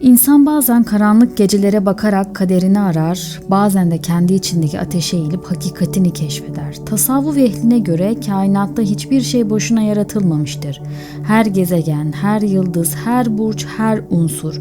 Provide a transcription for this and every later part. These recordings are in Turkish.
İnsan bazen karanlık gecelere bakarak kaderini arar, bazen de kendi içindeki ateşe eğilip hakikatini keşfeder. Tasavvuf ehline göre kainatta hiçbir şey boşuna yaratılmamıştır. Her gezegen, her yıldız, her burç, her unsur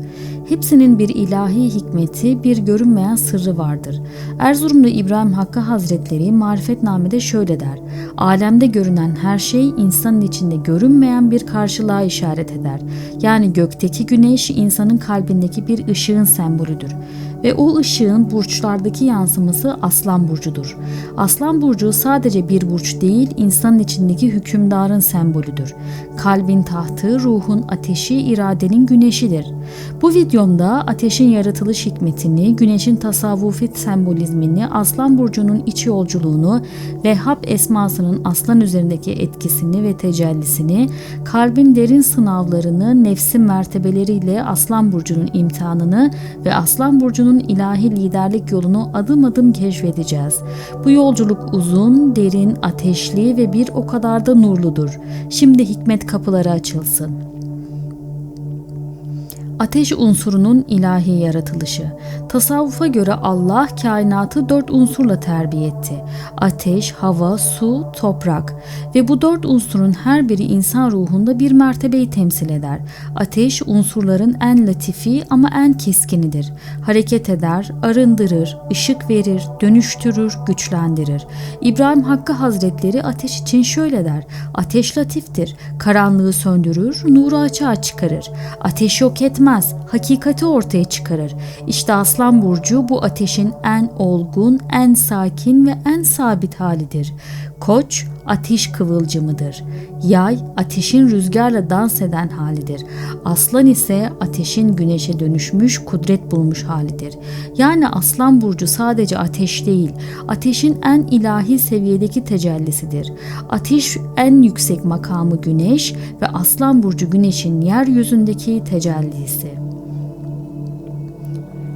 hepsinin bir ilahi hikmeti, bir görünmeyen sırrı vardır. Erzurumlu İbrahim Hakkı Hazretleri marifetnamede şöyle der. Alemde görünen her şey insanın içinde görünmeyen bir karşılığa işaret eder. Yani gökteki güneş insanın kalbindeki bir ışığın sembolüdür ve o ışığın burçlardaki yansıması Aslan burcudur. Aslan burcu sadece bir burç değil, insanın içindeki hükümdarın sembolüdür. Kalbin tahtı, ruhun ateşi, iradenin güneşidir. Bu videomda ateşin yaratılış hikmetini, güneşin tasavvufi sembolizmini, Aslan burcunun iç yolculuğunu, Vehhab esmasının aslan üzerindeki etkisini ve tecellisini, kalbin derin sınavlarını, nefsin mertebeleriyle Aslan burcunun imtihanını ve Aslan burcunun ilahi liderlik yolunu adım adım keşfedeceğiz. Bu yolculuk uzun, derin, ateşli ve bir o kadar da nurludur. Şimdi hikmet kapıları açılsın. Ateş unsurunun ilahi yaratılışı. Tasavvufa göre Allah kainatı dört unsurla terbiye etti. Ateş, hava, su, toprak ve bu dört unsurun her biri insan ruhunda bir mertebeyi temsil eder. Ateş unsurların en latifi ama en keskinidir. Hareket eder, arındırır, ışık verir, dönüştürür, güçlendirir. İbrahim Hakkı Hazretleri ateş için şöyle der. Ateş latiftir, karanlığı söndürür, nuru açığa çıkarır. Ateş yok etmez etmez, hakikati ortaya çıkarır. İşte Aslan Burcu bu ateşin en olgun, en sakin ve en sabit halidir. Koç ateş kıvılcımıdır. Yay ateşin rüzgarla dans eden halidir. Aslan ise ateşin güneşe dönüşmüş kudret bulmuş halidir. Yani Aslan burcu sadece ateş değil, ateşin en ilahi seviyedeki tecellisidir. Ateş en yüksek makamı güneş ve Aslan burcu güneşin yeryüzündeki tecellisi.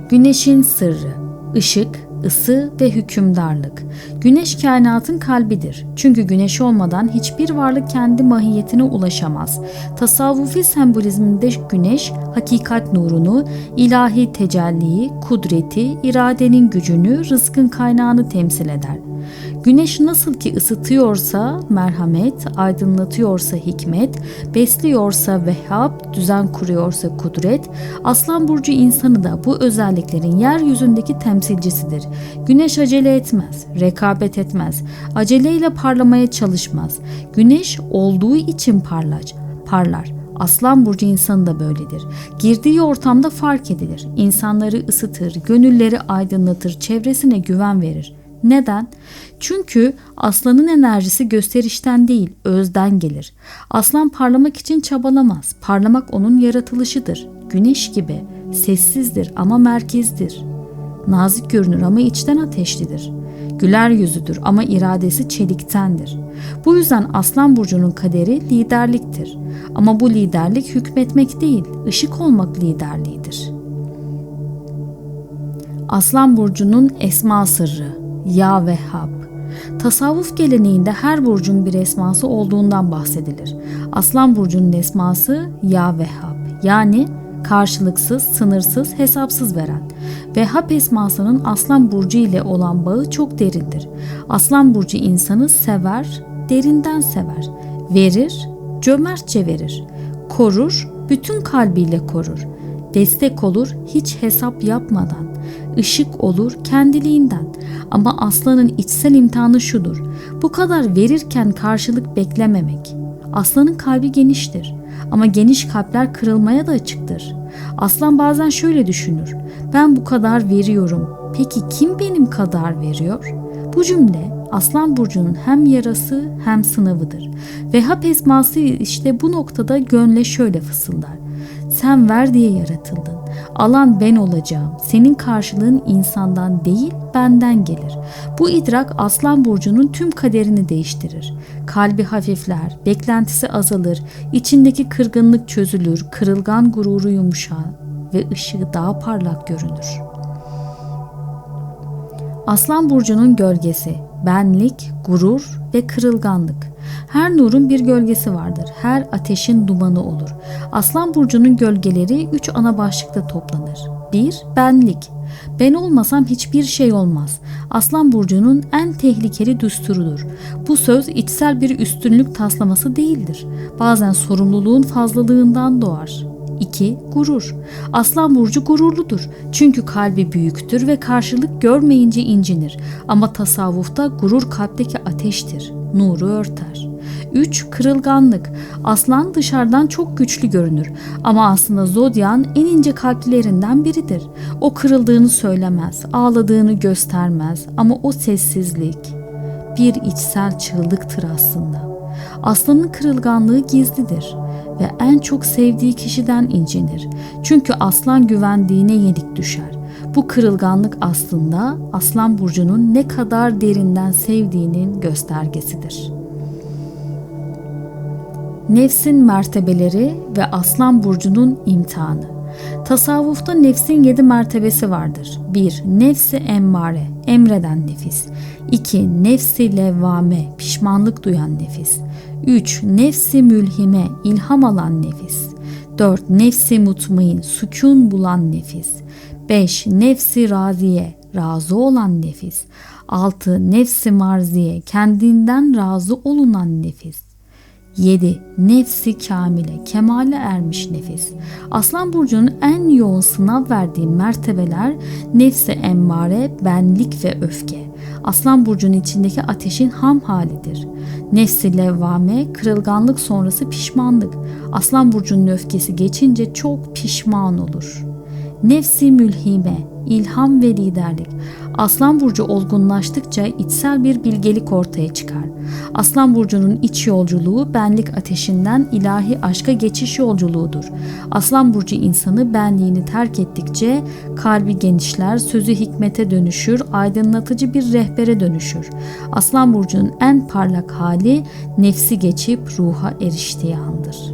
Güneşin sırrı, ışık, ısı ve hükümdarlık. Güneş kainatın kalbidir. Çünkü güneş olmadan hiçbir varlık kendi mahiyetine ulaşamaz. Tasavvufi sembolizminde güneş hakikat nurunu, ilahi tecelliyi, kudreti, iradenin gücünü, rızkın kaynağını temsil eder. Güneş nasıl ki ısıtıyorsa merhamet, aydınlatıyorsa hikmet, besliyorsa vehhab, düzen kuruyorsa kudret, Aslan Burcu insanı da bu özelliklerin yeryüzündeki temsilcisidir. Güneş acele etmez, rekabet etmez, aceleyle parlamaya çalışmaz. Güneş olduğu için parlaç, parlar. Aslan burcu insanı da böyledir. Girdiği ortamda fark edilir. İnsanları ısıtır, gönülleri aydınlatır, çevresine güven verir. Neden? Çünkü aslanın enerjisi gösterişten değil, özden gelir. Aslan parlamak için çabalamaz. Parlamak onun yaratılışıdır. Güneş gibi sessizdir ama merkezdir. Nazik görünür ama içten ateşlidir. Güler yüzüdür ama iradesi çeliktendir. Bu yüzden Aslan burcunun kaderi liderliktir. Ama bu liderlik hükmetmek değil, ışık olmak liderliğidir. Aslan burcunun esma sırrı ya Vehhab. Tasavvuf geleneğinde her burcun bir esması olduğundan bahsedilir. Aslan burcunun esması Ya Vehhab yani karşılıksız, sınırsız, hesapsız veren. Vehhab esmasının Aslan burcu ile olan bağı çok derindir. Aslan burcu insanı sever, derinden sever. Verir, cömertçe verir. Korur, bütün kalbiyle korur. Destek olur hiç hesap yapmadan ışık olur kendiliğinden. Ama aslanın içsel imtihanı şudur. Bu kadar verirken karşılık beklememek. Aslanın kalbi geniştir ama geniş kalpler kırılmaya da açıktır. Aslan bazen şöyle düşünür. Ben bu kadar veriyorum. Peki kim benim kadar veriyor? Bu cümle Aslan burcunun hem yarası hem sınavıdır. Vehhab esması işte bu noktada gönle şöyle fısıldar. Sen ver diye yaratıldın. Alan ben olacağım. Senin karşılığın insandan değil, benden gelir. Bu idrak Aslan burcunun tüm kaderini değiştirir. Kalbi hafifler, beklentisi azalır, içindeki kırgınlık çözülür, kırılgan gururu yumuşar ve ışığı daha parlak görünür. Aslan burcunun gölgesi benlik, gurur ve kırılganlık. Her nurun bir gölgesi vardır. Her ateşin dumanı olur. Aslan burcunun gölgeleri üç ana başlıkta toplanır. 1. Benlik. Ben olmasam hiçbir şey olmaz. Aslan burcunun en tehlikeli düsturudur. Bu söz içsel bir üstünlük taslaması değildir. Bazen sorumluluğun fazlalığından doğar. 2. Gurur. Aslan burcu gururludur. Çünkü kalbi büyüktür ve karşılık görmeyince incinir. Ama tasavvufta gurur kalpteki ateştir. Nuru örter. 3. Kırılganlık. Aslan dışarıdan çok güçlü görünür ama aslında zodyan en ince kalplilerinden biridir. O kırıldığını söylemez, ağladığını göstermez ama o sessizlik bir içsel çığlıktır aslında. Aslanın kırılganlığı gizlidir ve en çok sevdiği kişiden incinir. Çünkü aslan güvendiğine yenik düşer. Bu kırılganlık aslında Aslan burcunun ne kadar derinden sevdiğinin göstergesidir. Nefsin mertebeleri ve Aslan burcunun imtihanı. Tasavvufta nefsin yedi mertebesi vardır. 1. Nefsi emmare, emreden nefis. 2. Nefsi levvame, pişmanlık duyan nefis. 3. Nefsi mülhime, ilham alan nefis. 4. Nefsi mutmain, sükun bulan nefis. 5. Nefsi raziye, razı olan nefis. 6. Nefsi marziye, kendinden razı olunan nefis. 7. Nefsi kamile, kemale ermiş nefis. Aslan burcunun en yoğun sınav verdiği mertebeler nefsi emmare, benlik ve öfke. Aslan burcunun içindeki ateşin ham halidir. Nefsi levvame, kırılganlık sonrası pişmanlık. Aslan burcunun öfkesi geçince çok pişman olur. Nefsi mülhime, ilham ve liderlik. Aslan burcu olgunlaştıkça içsel bir bilgelik ortaya çıkar. Aslan burcunun iç yolculuğu benlik ateşinden ilahi aşka geçiş yolculuğudur. Aslan burcu insanı benliğini terk ettikçe kalbi genişler, sözü hikmete dönüşür, aydınlatıcı bir rehbere dönüşür. Aslan burcunun en parlak hali nefsi geçip ruha eriştiği andır.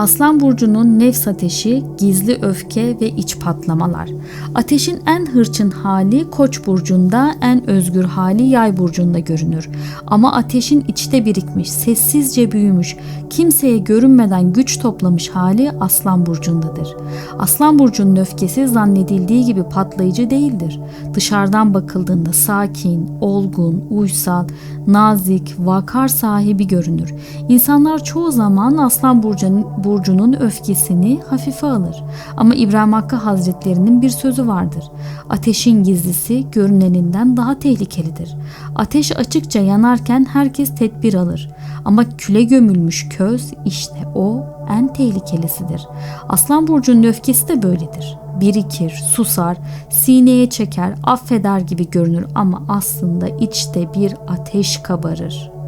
Aslan burcunun nefs ateşi, gizli öfke ve iç patlamalar. Ateşin en hırçın hali Koç burcunda, en özgür hali Yay burcunda görünür. Ama ateşin içte birikmiş, sessizce büyümüş, kimseye görünmeden güç toplamış hali Aslan burcundadır. Aslan burcunun öfkesi zannedildiği gibi patlayıcı değildir. Dışarıdan bakıldığında sakin, olgun, uysal, nazik, vakar sahibi görünür. İnsanlar çoğu zaman Aslan burcunun burcunun öfkesini hafife alır. Ama İbrahim Hakkı Hazretlerinin bir sözü vardır. Ateşin gizlisi görüneninden daha tehlikelidir. Ateş açıkça yanarken herkes tedbir alır. Ama küle gömülmüş köz işte o en tehlikelisidir. Aslan burcunun öfkesi de böyledir. Birikir, susar, sineye çeker, affeder gibi görünür ama aslında içte bir ateş kabarır.''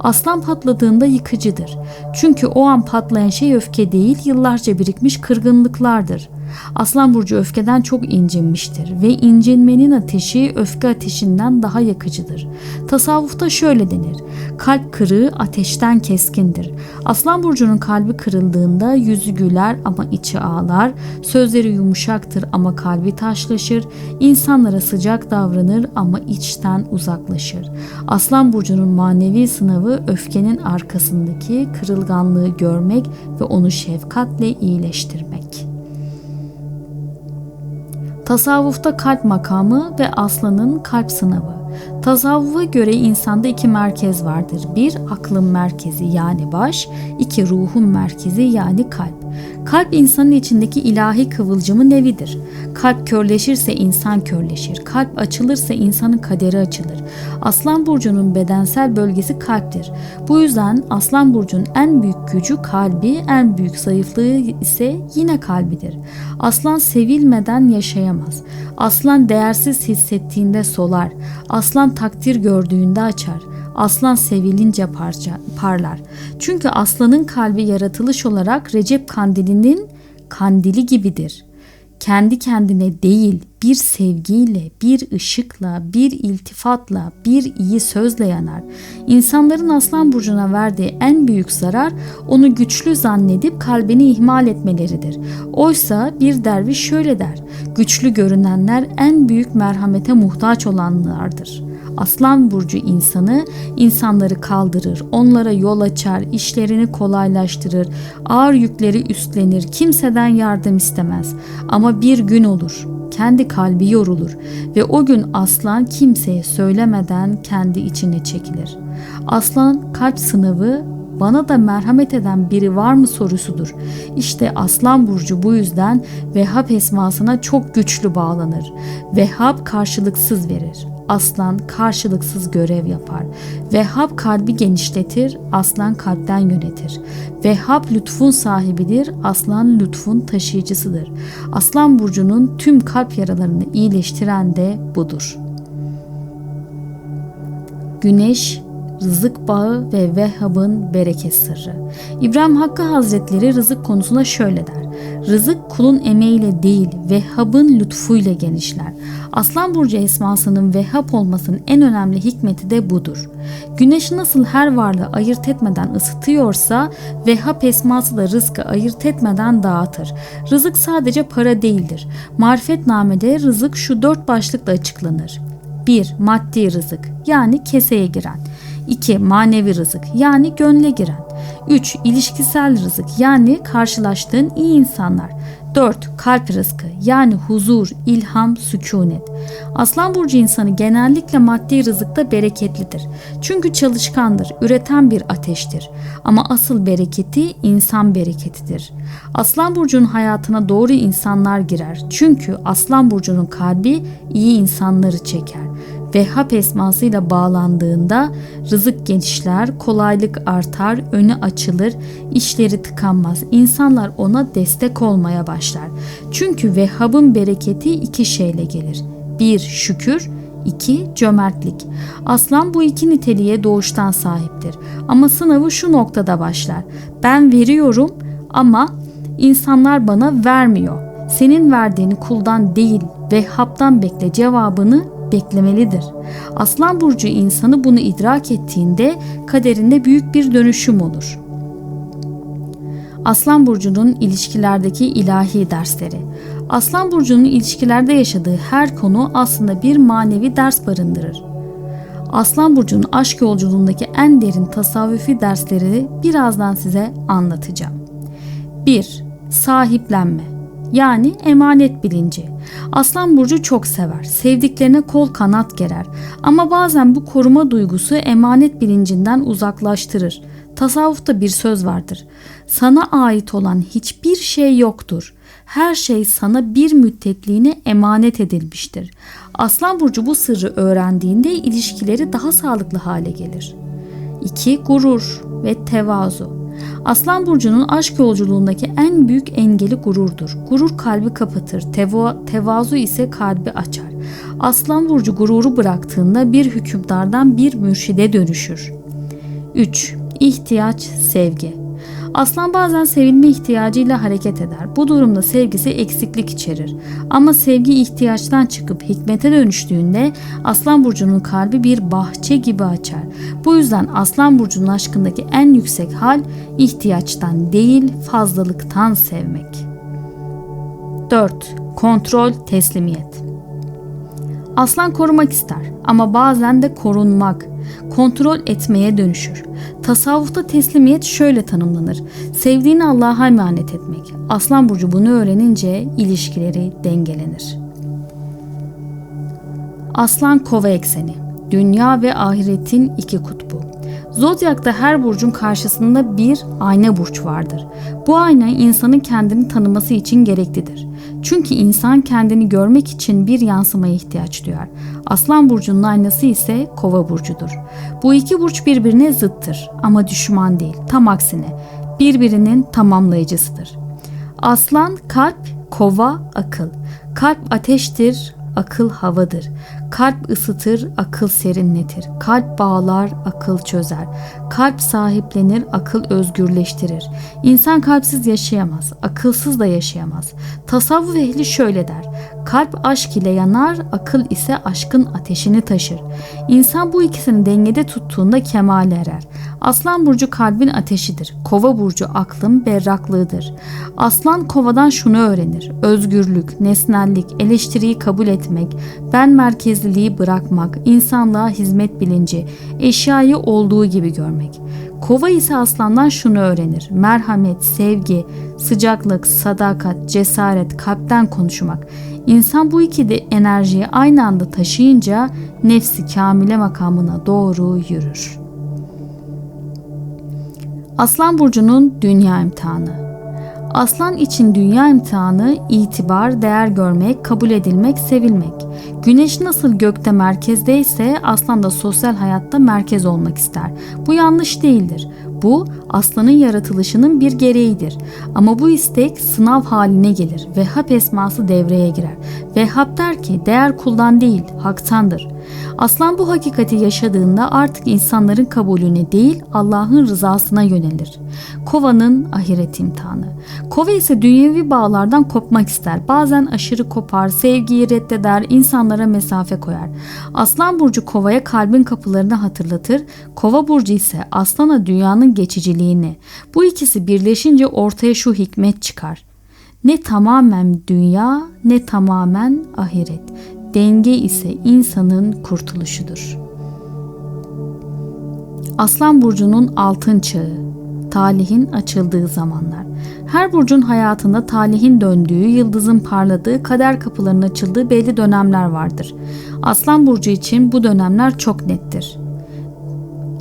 Aslan patladığında yıkıcıdır. Çünkü o an patlayan şey öfke değil, yıllarca birikmiş kırgınlıklardır. Aslan burcu öfkeden çok incinmiştir ve incinmenin ateşi öfke ateşinden daha yakıcıdır. Tasavvufta şöyle denir. Kalp kırığı ateşten keskindir. Aslan burcunun kalbi kırıldığında yüzü güler ama içi ağlar, sözleri yumuşaktır ama kalbi taşlaşır, insanlara sıcak davranır ama içten uzaklaşır. Aslan burcunun manevi sınavı öfkenin arkasındaki kırılganlığı görmek ve onu şefkatle iyileştirmek. Tasavvufta kalp makamı ve aslanın kalp sınavı. Tasavvufa göre insanda iki merkez vardır. Bir aklın merkezi yani baş, iki ruhun merkezi yani kalp. Kalp insanın içindeki ilahi kıvılcımın evidir. Kalp körleşirse insan körleşir. Kalp açılırsa insanın kaderi açılır. Aslan burcunun bedensel bölgesi kalptir. Bu yüzden Aslan burcunun en büyük gücü kalbi, en büyük zayıflığı ise yine kalbidir. Aslan sevilmeden yaşayamaz. Aslan değersiz hissettiğinde solar. Aslan takdir gördüğünde açar. Aslan sevilince parça, parlar. Çünkü aslanın kalbi yaratılış olarak Recep kandilinin kandili gibidir. Kendi kendine değil, bir sevgiyle, bir ışıkla, bir iltifatla, bir iyi sözle yanar. İnsanların aslan burcuna verdiği en büyük zarar onu güçlü zannedip kalbini ihmal etmeleridir. Oysa bir derviş şöyle der. Güçlü görünenler en büyük merhamete muhtaç olanlardır. Aslan burcu insanı insanları kaldırır, onlara yol açar, işlerini kolaylaştırır, ağır yükleri üstlenir, kimseden yardım istemez. Ama bir gün olur, kendi kalbi yorulur ve o gün aslan kimseye söylemeden kendi içine çekilir. Aslan kalp sınavı bana da merhamet eden biri var mı sorusudur. İşte Aslan Burcu bu yüzden Vehhab esmasına çok güçlü bağlanır. Vehhab karşılıksız verir. Aslan karşılıksız görev yapar. Vehhab kalbi genişletir, aslan kalpten yönetir. Vehhab lütfun sahibidir, aslan lütfun taşıyıcısıdır. Aslan burcunun tüm kalp yaralarını iyileştiren de budur. Güneş rızık bağı ve Vehhab'ın bereket sırrı. İbrahim Hakkı Hazretleri rızık konusunda şöyle der. Rızık kulun emeğiyle değil Vehhab'ın lütfuyla genişler. Aslan Burcu esmasının Vehhab olmasının en önemli hikmeti de budur. Güneş nasıl her varlığı ayırt etmeden ısıtıyorsa Vehhab esması da rızkı ayırt etmeden dağıtır. Rızık sadece para değildir. Marifetnamede rızık şu dört başlıkla açıklanır. 1. Maddi rızık yani keseye giren. 2. Manevi rızık yani gönle giren. 3. ilişkisel rızık yani karşılaştığın iyi insanlar. 4. Kalp rızkı yani huzur, ilham, sükunet. Aslan burcu insanı genellikle maddi rızıkta bereketlidir. Çünkü çalışkandır, üreten bir ateştir. Ama asıl bereketi insan bereketidir. Aslan burcunun hayatına doğru insanlar girer. Çünkü Aslan burcunun kalbi iyi insanları çeker. Vehhab esmasıyla bağlandığında rızık genişler, kolaylık artar, önü açılır, işleri tıkanmaz. İnsanlar ona destek olmaya başlar. Çünkü Vehhab'ın bereketi iki şeyle gelir. Bir şükür, iki cömertlik. Aslan bu iki niteliğe doğuştan sahiptir. Ama sınavı şu noktada başlar. Ben veriyorum ama insanlar bana vermiyor. Senin verdiğini kuldan değil Vehhab'dan bekle cevabını beklemelidir. Aslan burcu insanı bunu idrak ettiğinde kaderinde büyük bir dönüşüm olur. Aslan burcunun ilişkilerdeki ilahi dersleri. Aslan burcunun ilişkilerde yaşadığı her konu aslında bir manevi ders barındırır. Aslan burcunun aşk yolculuğundaki en derin tasavvufi dersleri birazdan size anlatacağım. 1. Sahiplenme yani emanet bilinci. Aslan burcu çok sever. Sevdiklerine kol kanat gerer. Ama bazen bu koruma duygusu emanet bilincinden uzaklaştırır. Tasavvufta bir söz vardır. Sana ait olan hiçbir şey yoktur. Her şey sana bir müddetliğine emanet edilmiştir. Aslan burcu bu sırrı öğrendiğinde ilişkileri daha sağlıklı hale gelir. 2. Gurur ve tevazu. Aslan burcunun aşk yolculuğundaki en büyük engeli gururdur. Gurur kalbi kapatır, teva, tevazu ise kalbi açar. Aslan burcu gururu bıraktığında bir hükümdardan bir mürşide dönüşür. 3. İhtiyaç, sevgi. Aslan bazen sevilme ihtiyacıyla hareket eder. Bu durumda sevgisi eksiklik içerir. Ama sevgi ihtiyaçtan çıkıp hikmete dönüştüğünde Aslan burcunun kalbi bir bahçe gibi açar. Bu yüzden Aslan burcunun aşkındaki en yüksek hal ihtiyaçtan değil fazlalıktan sevmek. 4. Kontrol, teslimiyet. Aslan korumak ister ama bazen de korunmak, kontrol etmeye dönüşür. Tasavvufta teslimiyet şöyle tanımlanır. Sevdiğini Allah'a emanet etmek. Aslan burcu bunu öğrenince ilişkileri dengelenir. Aslan kova ekseni. Dünya ve ahiretin iki kutbu. Zodyakta her burcun karşısında bir ayna burç vardır. Bu ayna insanın kendini tanıması için gereklidir. Çünkü insan kendini görmek için bir yansımaya ihtiyaç duyar. Aslan burcunun aynası ise kova burcudur. Bu iki burç birbirine zıttır ama düşman değil. Tam aksine birbirinin tamamlayıcısıdır. Aslan kalp, kova akıl. Kalp ateştir, akıl havadır. Kalp ısıtır, akıl serinletir. Kalp bağlar, akıl çözer. Kalp sahiplenir, akıl özgürleştirir. İnsan kalpsiz yaşayamaz, akılsız da yaşayamaz. Tasavvuf ehli şöyle der. Kalp aşk ile yanar, akıl ise aşkın ateşini taşır. İnsan bu ikisini dengede tuttuğunda kemale erer. Aslan burcu kalbin ateşidir. Kova burcu aklın berraklığıdır. Aslan kovadan şunu öğrenir. Özgürlük, nesnellik, eleştiriyi kabul etmek, ben merkezliliği bırakmak, insanlığa hizmet bilinci, eşyayı olduğu gibi görmek. Kova ise aslandan şunu öğrenir. Merhamet, sevgi, sıcaklık, sadakat, cesaret, kalpten konuşmak. İnsan bu iki de enerjiyi aynı anda taşıyınca nefsi kamile makamına doğru yürür. Aslan burcunun dünya imtihanı. Aslan için dünya imtihanı itibar, değer görmek, kabul edilmek, sevilmek. Güneş nasıl gökte merkezdeyse aslan da sosyal hayatta merkez olmak ister. Bu yanlış değildir. Bu aslanın yaratılışının bir gereğidir. Ama bu istek sınav haline gelir. Vehhab esması devreye girer. Vehhab der ki değer kuldan değil haktandır. Aslan bu hakikati yaşadığında artık insanların kabulüne değil Allah'ın rızasına yönelir. Kova'nın ahiret imtihanı. Kova ise dünyevi bağlardan kopmak ister. Bazen aşırı kopar, sevgiyi reddeder, insanlara mesafe koyar. Aslan burcu kovaya kalbin kapılarını hatırlatır. Kova burcu ise aslana dünyanın geçiciliğini. Bu ikisi birleşince ortaya şu hikmet çıkar. Ne tamamen dünya ne tamamen ahiret. Denge ise insanın kurtuluşudur. Aslan burcunun altın çağı, talihin açıldığı zamanlar. Her burcun hayatında talihin döndüğü, yıldızın parladığı, kader kapılarının açıldığı belli dönemler vardır. Aslan burcu için bu dönemler çok nettir.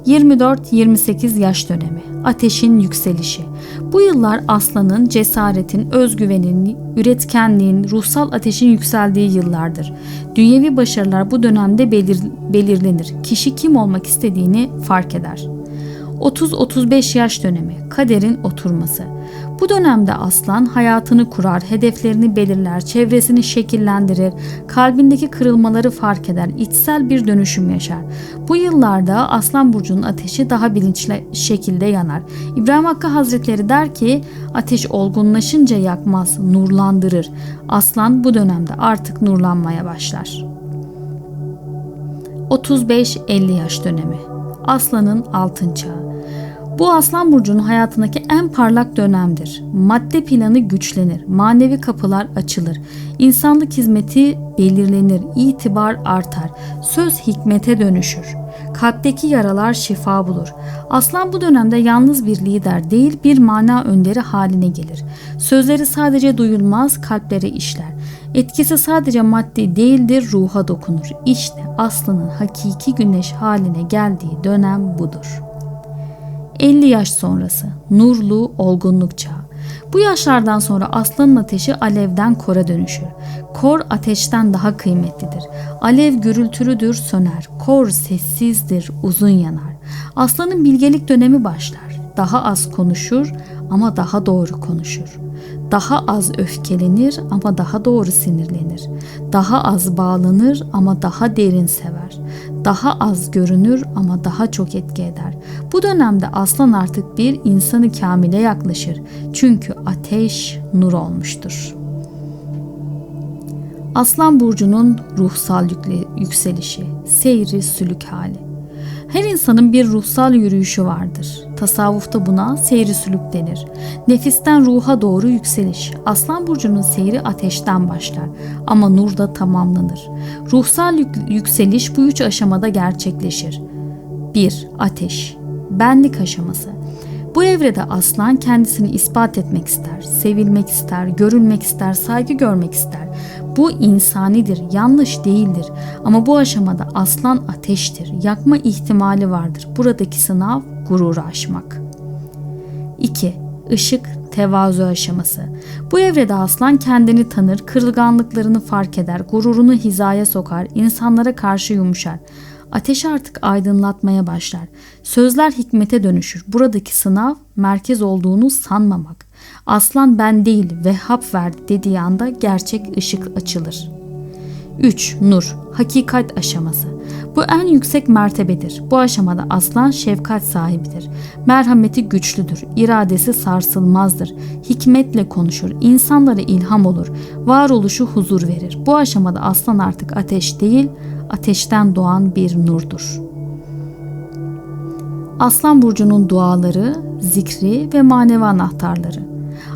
24-28 yaş dönemi, ateşin yükselişi. Bu yıllar aslanın, cesaretin, özgüvenin, üretkenliğin, ruhsal ateşin yükseldiği yıllardır. Dünyevi başarılar bu dönemde belir, belirlenir. Kişi kim olmak istediğini fark eder. 30-35 yaş dönemi, kaderin oturması. Bu dönemde aslan hayatını kurar, hedeflerini belirler, çevresini şekillendirir, kalbindeki kırılmaları fark eder, içsel bir dönüşüm yaşar. Bu yıllarda aslan burcunun ateşi daha bilinçli şekilde yanar. İbrahim Hakkı Hazretleri der ki ateş olgunlaşınca yakmaz, nurlandırır. Aslan bu dönemde artık nurlanmaya başlar. 35-50 yaş dönemi Aslanın altın çağı bu Aslan Burcu'nun hayatındaki en parlak dönemdir. Madde planı güçlenir, manevi kapılar açılır, insanlık hizmeti belirlenir, itibar artar, söz hikmete dönüşür. Kalpteki yaralar şifa bulur. Aslan bu dönemde yalnız bir lider değil bir mana önderi haline gelir. Sözleri sadece duyulmaz, kalplere işler. Etkisi sadece maddi değildir, ruha dokunur. İşte aslanın hakiki güneş haline geldiği dönem budur.'' 50 yaş sonrası nurlu olgunluk çağı. Bu yaşlardan sonra aslanın ateşi alevden kora dönüşür. Kor ateşten daha kıymetlidir. Alev gürültülüdür söner. Kor sessizdir uzun yanar. Aslanın bilgelik dönemi başlar. Daha az konuşur ama daha doğru konuşur. Daha az öfkelenir ama daha doğru sinirlenir. Daha az bağlanır ama daha derin sever. Daha az görünür ama daha çok etki eder. Bu dönemde aslan artık bir insanı kamile yaklaşır. Çünkü ateş nur olmuştur. Aslan burcunun ruhsal yükselişi, seyri sülük hali. Her insanın bir ruhsal yürüyüşü vardır. Tasavvufta buna seyri sülük denir. Nefisten ruha doğru yükseliş. Aslan burcunun seyri ateşten başlar ama nurda tamamlanır. Ruhsal yükseliş bu üç aşamada gerçekleşir. 1. Ateş Benlik aşaması bu evrede aslan kendisini ispat etmek ister, sevilmek ister, görülmek ister, saygı görmek ister. Bu insanidir, yanlış değildir. Ama bu aşamada aslan ateştir, yakma ihtimali vardır. Buradaki sınav gururu aşmak. 2. Işık tevazu aşaması. Bu evrede aslan kendini tanır, kırılganlıklarını fark eder, gururunu hizaya sokar, insanlara karşı yumuşar. Ateş artık aydınlatmaya başlar. Sözler hikmete dönüşür. Buradaki sınav merkez olduğunu sanmamak. Aslan ben değil Vehhab verdi dediği anda gerçek ışık açılır. 3. Nur, hakikat aşaması. Bu en yüksek mertebedir. Bu aşamada aslan şefkat sahibidir. Merhameti güçlüdür, iradesi sarsılmazdır. Hikmetle konuşur, insanlara ilham olur, varoluşu huzur verir. Bu aşamada aslan artık ateş değil, ateşten doğan bir nurdur. Aslan burcunun duaları, zikri ve manevi anahtarları.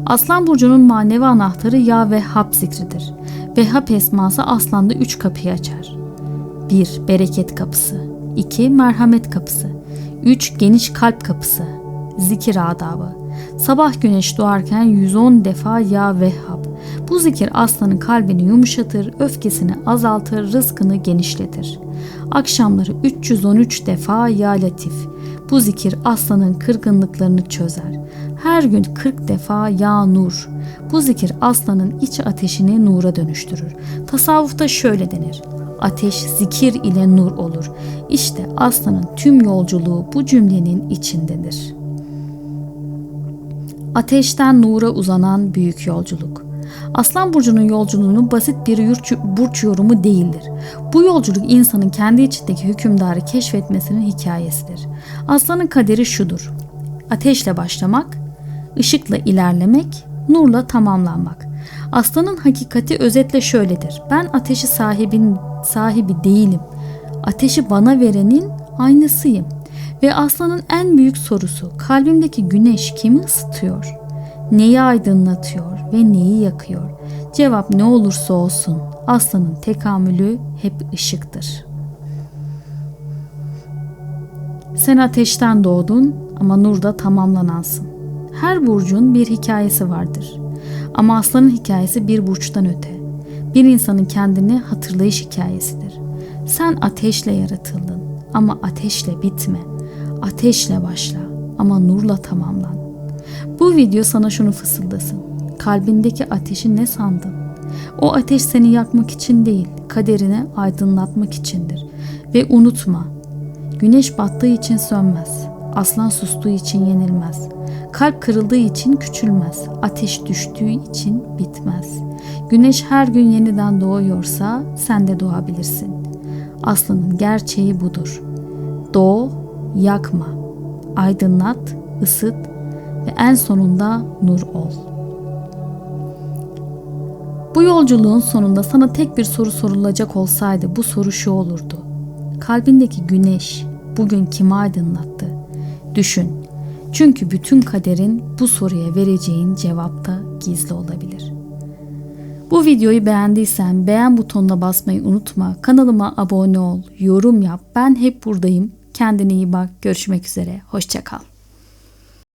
Aslan burcunun manevi anahtarı Ya ve Hab zikridir. Vehhab esması aslanda üç kapıyı açar. 1. Bereket kapısı 2. Merhamet kapısı 3. Geniş kalp kapısı Zikir adabı Sabah güneş doğarken 110 defa Ya Vehhab. Bu zikir aslanın kalbini yumuşatır, öfkesini azaltır, rızkını genişletir. Akşamları 313 defa Ya Latif. Bu zikir aslanın kırgınlıklarını çözer. Her gün 40 defa Ya Nur. Bu zikir aslanın iç ateşini nura dönüştürür. Tasavvufta şöyle denir. Ateş zikir ile nur olur. İşte aslanın tüm yolculuğu bu cümlenin içindedir. Ateşten nura uzanan büyük yolculuk. Aslan burcunun yolculuğunu basit bir burç yorumu değildir. Bu yolculuk insanın kendi içindeki hükümdarı keşfetmesinin hikayesidir. Aslanın kaderi şudur. Ateşle başlamak, ışıkla ilerlemek, nurla tamamlanmak. Aslanın hakikati özetle şöyledir. Ben ateşi sahibin sahibi değilim. Ateşi bana verenin aynısıyım. Ve aslanın en büyük sorusu kalbimdeki güneş kimi ısıtıyor? Neyi aydınlatıyor ve neyi yakıyor? Cevap ne olursa olsun aslanın tekamülü hep ışıktır. Sen ateşten doğdun ama nurda tamamlanansın. Her burcun bir hikayesi vardır. Ama aslanın hikayesi bir burçtan öte. Bir insanın kendini hatırlayış hikayesidir. Sen ateşle yaratıldın ama ateşle bitme. Ateşle başla ama nurla tamamlan. Bu video sana şunu fısıldasın. Kalbindeki ateşi ne sandın? O ateş seni yakmak için değil, kaderini aydınlatmak içindir. Ve unutma, güneş battığı için sönmez, aslan sustuğu için yenilmez, kalp kırıldığı için küçülmez, ateş düştüğü için bitmez. Güneş her gün yeniden doğuyorsa sen de doğabilirsin. Aslanın gerçeği budur. Doğ, yakma, aydınlat, ısıt ve en sonunda nur ol. Bu yolculuğun sonunda sana tek bir soru sorulacak olsaydı bu soru şu olurdu. Kalbindeki güneş bugün kimi aydınlattı? Düşün. Çünkü bütün kaderin bu soruya vereceğin cevapta gizli olabilir. Bu videoyu beğendiysen beğen butonuna basmayı unutma. Kanalıma abone ol, yorum yap. Ben hep buradayım. Kendine iyi bak. Görüşmek üzere. Hoşçakal.